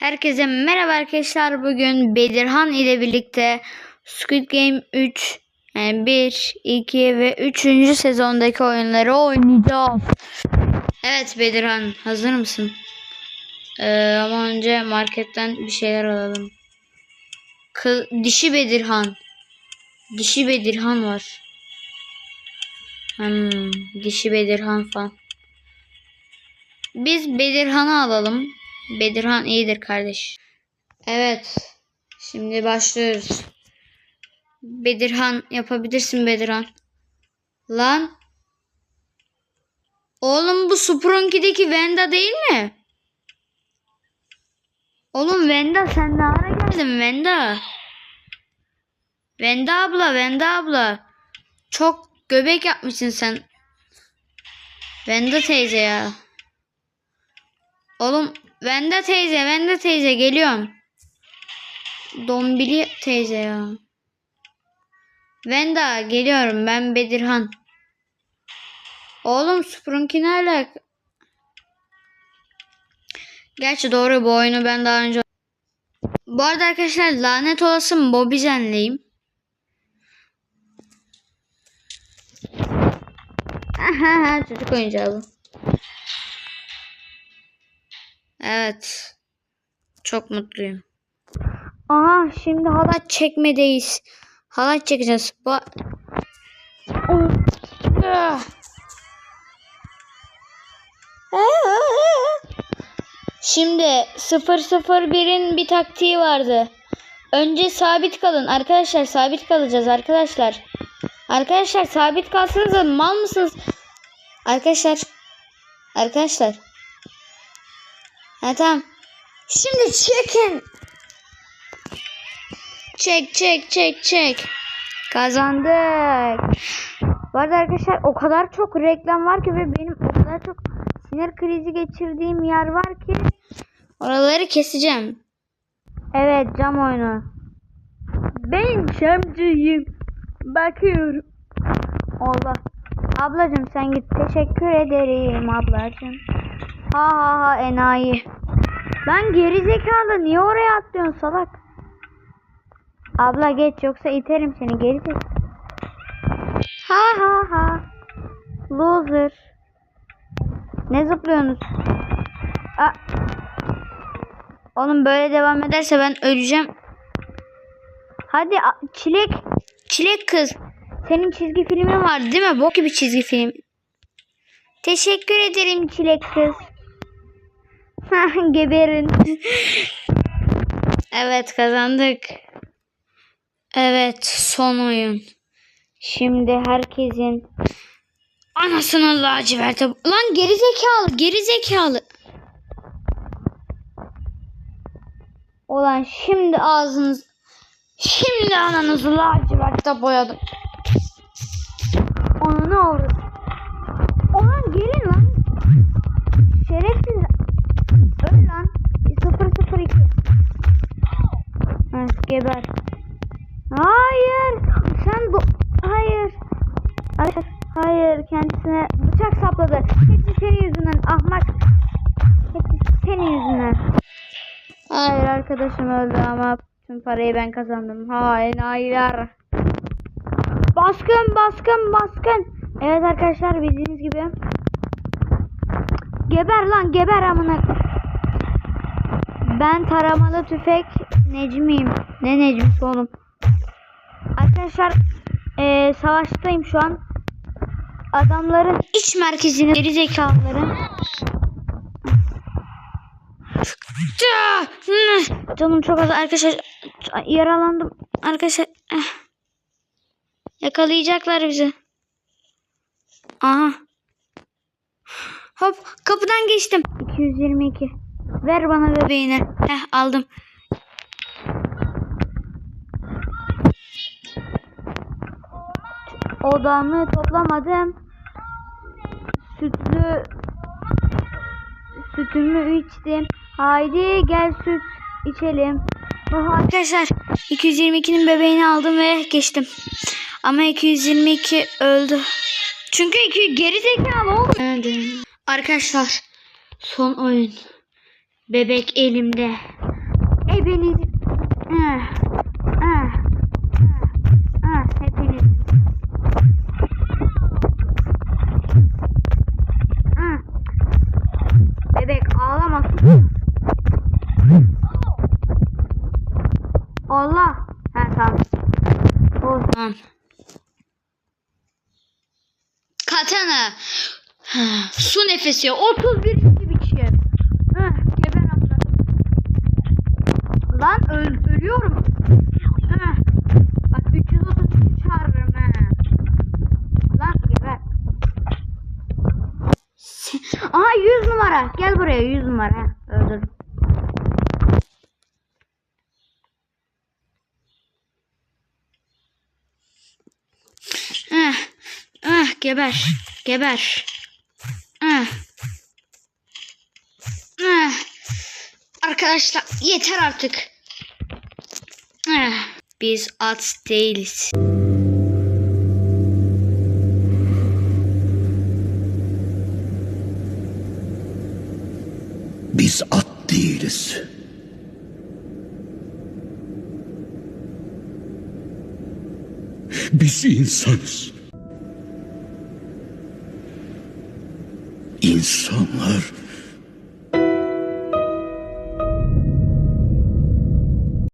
Herkese merhaba arkadaşlar. Bugün Bedirhan ile birlikte Squid Game 3 yani 1, 2 ve 3. sezondaki oyunları oynayacağız. Evet Bedirhan hazır mısın? Ee, ama önce marketten bir şeyler alalım. Kı dişi Bedirhan. Dişi Bedirhan var. Hmm, dişi Bedirhan falan. Biz Bedirhan'ı alalım. Bedirhan iyidir kardeş. Evet. Şimdi başlıyoruz. Bedirhan yapabilirsin Bedirhan. Lan. Oğlum bu Sprunky'deki Venda değil mi? Oğlum Venda sen ne ara geldin Venda? Venda abla Venda abla. Çok göbek yapmışsın sen. Venda teyze ya. Oğlum Venda teyze, Venda teyze geliyorum. Dombili teyze ya. Venda geliyorum ben Bedirhan. Oğlum Sprunky ne? Gerçi doğru bu oyunu ben daha önce... Bu arada arkadaşlar lanet olası Bobizen'leyim. Aha çocuk oyuncağı bu. Evet. Çok mutluyum. Aha şimdi halat çekmedeyiz. Halat çekeceğiz. Bu... Ah. Şimdi 001'in bir taktiği vardı. Önce sabit kalın. Arkadaşlar sabit kalacağız arkadaşlar. Arkadaşlar sabit kalsanız mal mısınız? Arkadaşlar. Arkadaşlar. Ha tamam. Şimdi çekin. Çek çek çek çek. Kazandık. Bu arada arkadaşlar o kadar çok reklam var ki ve benim o kadar çok sinir krizi geçirdiğim yer var ki oraları keseceğim. Evet cam oyunu. Ben camcıyım. Bakıyorum. Allah. Ablacım sen git. Teşekkür ederim ablacım. Ha ha ha enayi. Lan geri zekalı niye oraya atlıyorsun salak? Abla geç yoksa iterim seni geri. Ha ha ha. Loser. Ne zıplıyorsunuz? Aa. Oğlum böyle devam ederse ben öleceğim. Hadi çilek. Çilek kız. Senin çizgi filmin var değil mi? Bok gibi çizgi film. Teşekkür ederim çilek kız. Geberin. evet kazandık. Evet son oyun. Şimdi herkesin anasının laciverte. Lan geri zekalı, geri zekalı. Ulan şimdi ağzınız şimdi ananızı laciverte boyadım. Onu ne olur? Ulan gelin lan. Şerefsiz. Geber. Hayır. Sen bu... Hayır. Hayır. Hayır. Kendisine bıçak sapladı. Hepsi senin yüzünden ahmak. Hepsi senin yüzünden. Hayır arkadaşım öldü ama tüm parayı ben kazandım. Hayır hayır. Baskın baskın baskın. Evet arkadaşlar bildiğiniz gibi. Geber lan geber amına. Ben taramalı tüfek Necmiyim. Ne Necmisi oğlum? Arkadaşlar eee, savaştayım şu an. Adamların iç merkezine geri zekalıların Canım çok az arkadaşlar yaralandım arkadaşlar eh. yakalayacaklar bizi aha hop kapıdan geçtim 222 ver bana bebeğini Heh, aldım odamı toplamadım. Sütlü sütümü içtim. Haydi gel süt içelim. Oh, arkadaşlar 222'nin bebeğini aldım ve geçtim. Ama 222 öldü. Çünkü 2 geri zekalı oldu. Arkadaşlar son oyun. Bebek elimde. Ah, hepiniz. Ah. Bebek ağlamasın. Allah. Ha tamam. O tamam. Katana. Su nefesi 31. biçim. Heh, geber abla. Lan öl ölüyorum. Heh. Bak 333 çağırırım ha. Lan geber. Aha 100 numara. Gel buraya 100 numara. Öldür. Ah, ah, geber, geber. Ah. Ah. Arkadaşlar yeter artık. Ah. Biz at değiliz. Biz at değiliz. Biz insanız. İnsanlar